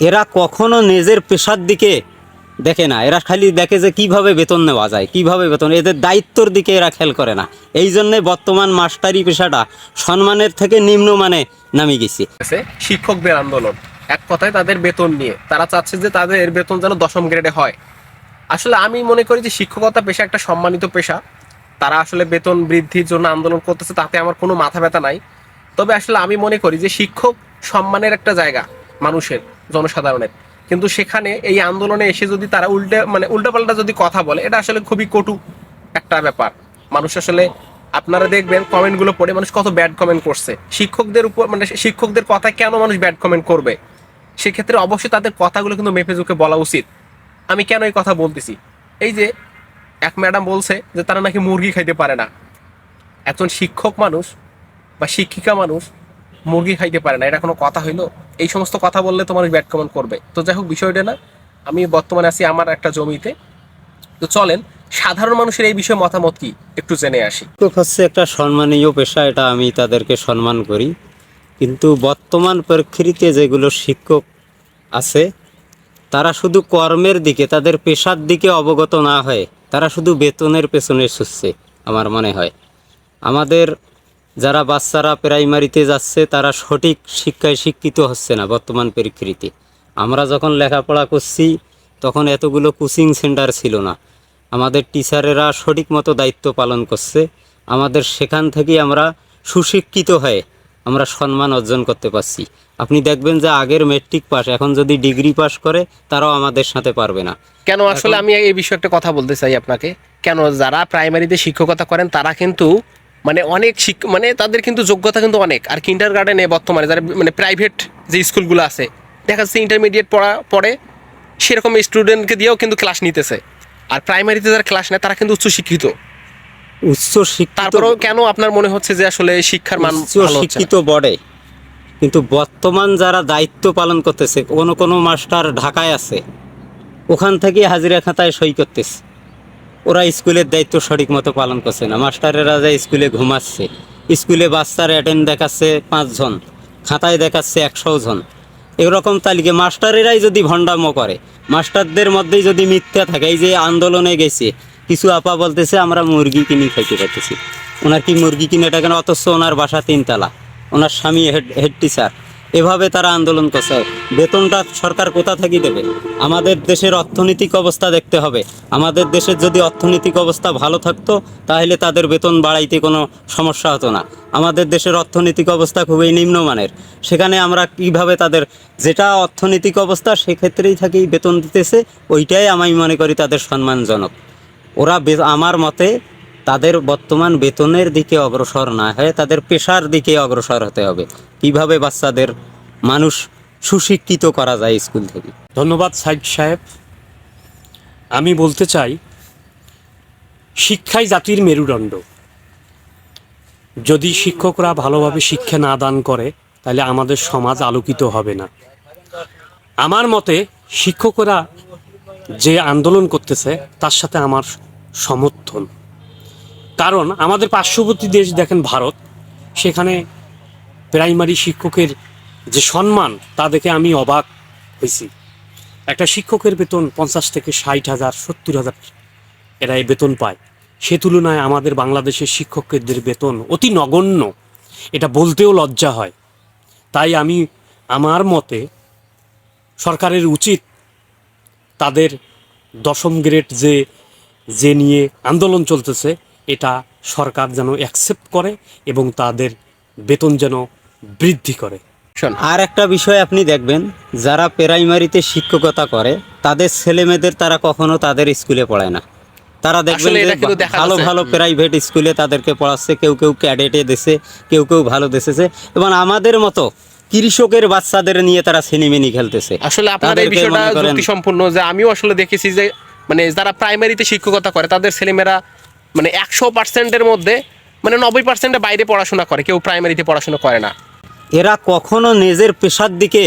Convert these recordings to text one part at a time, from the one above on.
এরা কখনো নিজের পেশার দিকে দেখে না। এরা খালি দেখে যে কীভাবে বেতন নেওয়া যায়, কীভাবে বেতন, এদের দায়িত্বর দিকে এরা খেয়াল করে না। এই জন্যে বর্তমান মাস্টারি পেশাটা সম্মানের থেকে নিম্নমানে নামে গেছে। শিক্ষকদের আন্দোলন। এক কথায় তাদের বেতন নিয়ে। তারা চাচ্ছে যে তাদের বেতন যেন দশম গ্রেডে হয়। আসলে আমি মনে করি যে শিক্ষকতা পেশা একটা সম্মানিত পেশা। তারা আসলে বেতন বৃদ্ধির জন্য আন্দোলন করতেছে, তাতে আমার কোনো মাথা ব্যথা নাই। তবে আসলে আমি মনে করি যে শিক্ষক সম্মানের একটা জায়গা মানুষের। জনসাধারণের। কিন্তু সেখানে এই আন্দোলনে এসে যদি তারা উল্টে মানে উল্টাপাল্টা যদি কথা বলে, এটা আসলে খুবই কটু একটা ব্যাপার। মানুষ আসলে, আপনারা দেখবেন কমেন্টগুলো পড়ে, মানুষ কত ব্যাড কমেন্ট করছে। শিক্ষকদের উপর মানে শিক্ষকদের কথায় কেন মানুষ ব্যাড কমেন্ট করবে? সেক্ষেত্রে অবশ্যই তাদের কথাগুলো কিন্তু মেপে ঝুঁকে বলা উচিত। আমি কেন এই কথা বলতেছি? এই যে, এক ম্যাডাম বলছে যে তারা নাকি মুরগি খাইতে পারে না। একজন শিক্ষক মানুষ বা শিক্ষিকা মানুষ মুরগি খাইতে পারে না। এটা কোনো কথা হইল? এই সমস্ত কথা বললে তো মানুষ ব্যাড করবে। তো যাই হোক, বিষয়টা না, আমি বর্তমানে আছি আমার একটা জমিতে। তো চলেন, সাধারণ মানুষের এই বিষয়ে মতামত কি? একটু জেনে আসি। শিক্ষক হচ্ছে একটা সম্মানীয় পেশা, এটা আমি তাদেরকে সম্মান করি। কিন্তু বর্তমান প্রেক্ষিতে যেগুলো শিক্ষক আছে, তারা শুধু কর্মের দিকে, তাদের পেশার দিকে অবগত না হয়ে, তারা শুধু বেতনের পেছনে ছুটছে, আমার মনে হয়। আমাদের যারা বাচ্চারা প্রাইমারিতে যাচ্ছে তারা সঠিক শিক্ষায় শিক্ষিত হচ্ছে না বর্তমান প্রেক্ষিতে আমরা যখন লেখাপড়া করছি তখন এতগুলো কোচিং সেন্টার ছিল না। আমাদের টিচারেরা সঠিক মতো দায়িত্ব পালন করছে। আমাদের সেখান থেকেই আমরা সুশিক্ষিত হয়ে আমরা সম্মান অর্জন করতে পারছি। আপনি দেখবেন যে আগের মেট্রিক পাস এখন যদি ডিগ্রি পাস করে তারাও আমাদের সাথে পারবে না। কেন? আসলে আমি এই বিষয়ে একটা কথা বলতে চাই আপনাকে। কেন? যারা প্রাইমারিতে শিক্ষকতা করেন তারা কিন্তু মানে অনেক শিক মানে তাদের কিন্তু যোগ্যতা কিন্তু অনেক। আর কিন্ডার গার্ডেনে বর্তমানে যারা মানে প্রাইভেট যে স্কুলগুলো আছে দেখা যাচ্ছে ইন্টারমিডিয়েট পড়া পড়ে সেরকম স্টুডেন্টকে দিয়েও কিন্তু ক্লাস নিতেছে। আর প্রাইমারিতে যারা ক্লাস নেয় তারা কিন্তু উচ্চ শিক্ষিত উচ্চ শিক্ষিত তারপরেও কেন আপনার মনে হচ্ছে যে আসলে শিক্ষার মান? শিক্ষিত বড়ে কিন্তু বর্তমান যারা দায়িত্ব পালন করতেছে কোনো কোনো মাস্টার ঢাকায় আছে ওখান থেকে হাজিরা খাতায় সই করতেছে। ওরা স্কুলের দায়িত্ব সঠিক মতো পালন করছে না। মাস্টারেরা যায় স্কুলে ঘুমাচ্ছে, স্কুলে বাচ্চার অ্যাটেন্ড দেখাচ্ছে পাঁচজন, খাতায় দেখাচ্ছে একশো জন। এরকম তালিকা মাস্টারেরাই যদি ভণ্ডামো করে, মাস্টারদের মধ্যেই যদি মিথ্যা থাকে, এই যে আন্দোলনে গেছে, কিছু আপা বলতেছে, আমরা মুরগি কিনে খাইতে পারতেছি। ওনার কি মুরগি কিনে এটা কেন? অথচ ওনার বাসা তিনতলা। ওনার স্বামী হেড হেড টিচার এভাবে তারা আন্দোলন করছে। বেতনটা সরকার কোথা থেকে দেবে? আমাদের দেশের অর্থনৈতিক অবস্থা দেখতে হবে। আমাদের দেশের যদি অর্থনৈতিক অবস্থা ভালো থাকতো, তাহলে তাদের বেতন বাড়াইতে কোনো সমস্যা হতো না। আমাদের দেশের অর্থনৈতিক অবস্থা খুবই নিম্নমানের। সেখানে আমরা কীভাবে তাদের যেটা অর্থনৈতিক অবস্থা, সেক্ষেত্রেই থাকি বেতন দিতেছে, ওইটাই আমি মনে করি তাদের সম্মানজনক। ওরা আমার মতে তাদের বর্তমান বেতনের দিকে অগ্রসর না হয়ে তাদের পেশার দিকে অগ্রসর হতে হবে। কীভাবে বাচ্চাদের মানুষ সুশিক্ষিত করা যায় স্কুল থেকে? ধন্যবাদ সাইদ সাহেব। আমি বলতে চাই, শিক্ষাই জাতির মেরুদণ্ড। যদি শিক্ষকরা ভালোভাবে শিক্ষা না দান করে, তাহলে আমাদের সমাজ আলোকিত হবে না। আমার মতে, শিক্ষকরা যে আন্দোলন করতেছে, তার সাথে আমার সমর্থন। কারণ আমাদের পার্শ্ববর্তী দেশ দেখেন ভারত, সেখানে প্রাইমারি শিক্ষকের যে সম্মান, তা দেখে আমি অবাক হয়েছি। একটা শিক্ষকের বেতন পঞ্চাশ থেকে ষাট হাজার, সত্তর হাজার এরা এই বেতন পায়। সে তুলনায় আমাদের বাংলাদেশের শিক্ষকদের বেতন অতি নগণ্য। এটা বলতেও লজ্জা হয়। তাই আমি আমার মতে সরকারের উচিত তাদের দশম গ্রেড যে যে নিয়ে আন্দোলন চলতেছে এটা সরকার যেন অ্যাকসেপ্ট করে এবং তাদের বেতন যেন বৃদ্ধি করে। শোন, আর একটা বিষয় আপনি দেখবেন যারা প্রাইমারিতে শিক্ষকতা করে তাদের ছেলেমেয়েদের তারা কখনো তাদের স্কুলে পড়ায় না। তারা দেখবেন যে ভালো ভালো প্রাইভেট স্কুলে তাদেরকে পড়াচ্ছে কেউ কেউ ক্যাডেটে দেশে কেউ কেউ ভালো দেশেছে এবং আমাদের মতো কৃষকের বাচ্চাদের নিয়ে তারা সিনেমিনি খেলতেছে। আসলে আপনার এই বিষয়টা সম্পূর্ণ যে আমিও আসলে দেখেছি যে মানে যারা প্রাইমারিতে শিক্ষকতা করে তাদের ছেলেমেয়েরা মানে একশো পার্সেন্টের মধ্যে মানে নব্বই পার্সেন্টের বাইরে পড়াশোনা করে কেউ প্রাইমারিতে পড়াশোনা করে না। এরা কখনো নিজের পেশার দিকে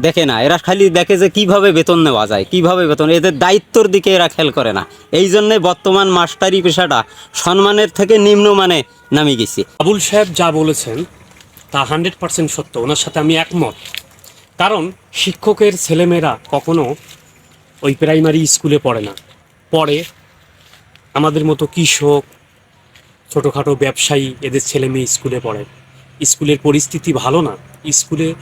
দেখে না। এরা খালি দেখে যে কীভাবে বেতন নেওয়া যায় কীভাবে বেতন এদের দায়িত্বর দিকে এরা খেয়াল করে না। এই জন্যে বর্তমান মাস্টারি পেশাটা সম্মানের থেকে নিম্নমানে নামে গেছে। আবুল সাহেব যা বলেছেন তা হান্ড্রেড পার্সেন্ট সত্য। ওনার সাথে আমি একমত। কারণ শিক্ষকের ছেলেমেয়েরা কখনো ওই প্রাইমারি স্কুলে পড়ে না। পড়ে আমাদের মতো কৃষক, ছোটোখাটো ব্যবসায়ী এদের ছেলে মেয়ে স্কুলে পড়ে। স্কুলের পরিস্থিতি ভালো না। স্কুলে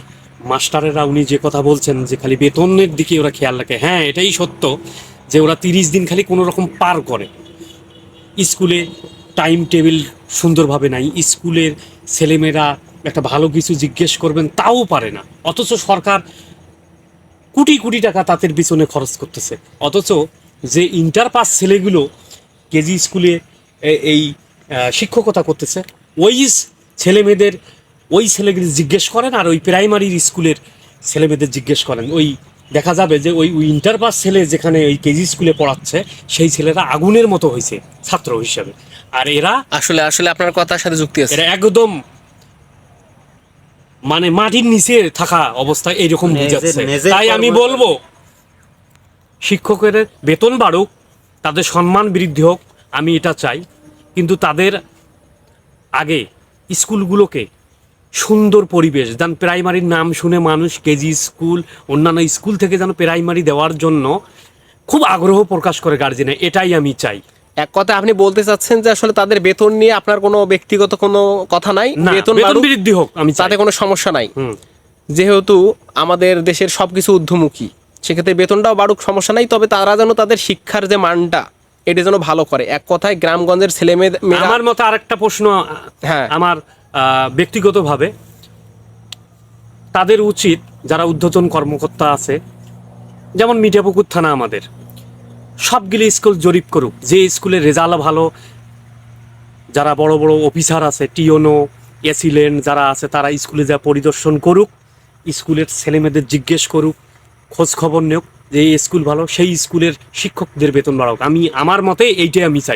মাস্টারেরা উনি যে কথা বলছেন যে খালি বেতনের দিকে ওরা খেয়াল রাখে হ্যাঁ এটাই সত্য যে ওরা তিরিশ দিন খালি কোনো রকম পার করে। স্কুলে টাইম টেবিল সুন্দরভাবে নাই। স্কুলের ছেলেমেয়েরা একটা ভালো কিছু জিজ্ঞেস করবেন তাও পারে না। অথচ সরকার কোটি কোটি টাকা তাদের পিছনে খরচ করতেছে। অথচ যে ইন্টার পাস ছেলেগুলো কেজি স্কুলে এই শিক্ষকতা করতেছে। ওই ছেলে মেয়েদের ওই ছেলেগুলি জিজ্ঞেস করেন আর ওই প্রাইমারির স্কুলের ছেলে মেয়েদের জিজ্ঞেস করেন। ওই দেখা যাবে যে ওই ওই ইন্টার পাস ছেলে যেখানে ওই কেজি স্কুলে পড়াচ্ছে সেই ছেলেরা আগুনের মতো হয়েছে ছাত্র হিসাবে। আর এরা আসলে আসলে আপনার কথার সাথে যুক্তি আছে। এরা একদম মানে মাটির নিচে থাকা অবস্থা এইরকম বুঝাচ্ছে। তাই আমি বলব শিক্ষকের বেতন বাড়ুক তাদের সম্মান বৃদ্ধি হোক আমি এটা চাই। কিন্তু তাদের আগে স্কুলগুলোকে সুন্দর পরিবেশ যেন প্রাইমারির নাম শুনে মানুষ কেজি স্কুল অন্যান্য স্কুল থেকে যেন প্রাইমারি দেওয়ার জন্য খুব আগ্রহ প্রকাশ করে গার্জেনে এটাই আমি চাই। এক কথা আপনি বলতে চাচ্ছেন যে আসলে তাদের বেতন নিয়ে আপনার কোনো ব্যক্তিগত কোনো কথা নাই? বেতন বৃদ্ধি হোক আমি তাতে কোনো সমস্যা নাই। হুম যেহেতু আমাদের দেশের সবকিছু ঊর্ধ্বমুখী। সেক্ষেত্রে বেতনটাও বাড়ুক সমস্যা নাই তবে তারা যেন তাদের শিক্ষার যে মানটা এটা যেন ভালো করে এক কথায় গ্রামগঞ্জের ছেলে মেয়েরা আমার মতো আরেকটা প্রশ্ন হ্যাঁ। আমার ব্যক্তিগতভাবে তাদের উচিত যারা ঊর্ধ্বতন কর্মকর্তা আছে যেমন মিঠাপুকুর থানা আমাদের সবগুলি স্কুল জরিপ করুক যে স্কুলের রেজাল্ট ভালো যারা বড় বড় অফিসার আছে টিওনো এসিলেন্ট যারা আছে তারা স্কুলে যা পরিদর্শন করুক স্কুলের ছেলেমেয়েদের জিজ্ঞেস করুক খোঁজ খবর নিয়োগ যে স্কুল ভালো, সেই স্কুলের শিক্ষকদের বেতন বাড়াক আমি, আমার মতে এইটাই আমি চাই।